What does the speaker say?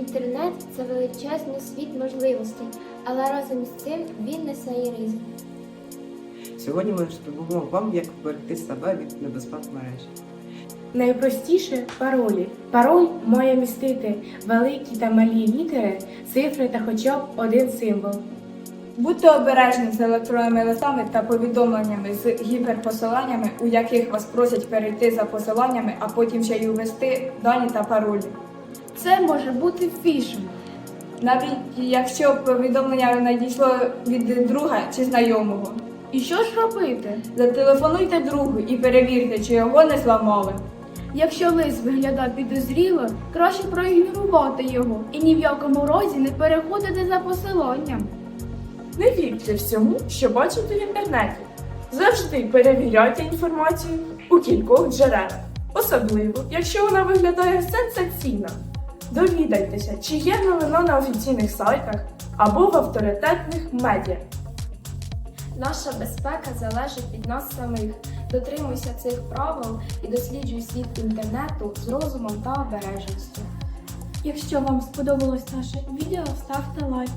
Інтернет це величезний світ можливостей, але разом із цим він несе і ризик. Сьогодні ми розповімо вам, як вберегти себе від небезпек мережі. Найпростіше паролі. Пароль має містити великі та малі літери, цифри та хоча б один символ. Будьте обережні з електронними листами та повідомленнями з гіперпосиланнями, у яких вас просять перейти за посиланнями, а потім ще й ввести дані та паролі. Це може бути фішинг. Навіть якщо повідомлення надійшло від друга чи знайомого. І що ж робити? Зателефонуйте другу і перевірте, чи його не зламали. Якщо лист виглядає підозріло, краще проігнорувати його і ні в якому разі не переходити за посиланням. Не вірте всьому, що бачите в інтернеті. Завжди перевіряйте інформацію у кількох джерелах, особливо, якщо вона виглядає сенсаційно. Довідайтеся, чи є новина на офіційних сайтах або в авторитетних медіа. Наша безпека залежить від нас самих. Дотримуйся цих правил і досліджуй світ інтернету з розумом та обережністю. Якщо вам сподобалось наше відео, ставте лайк.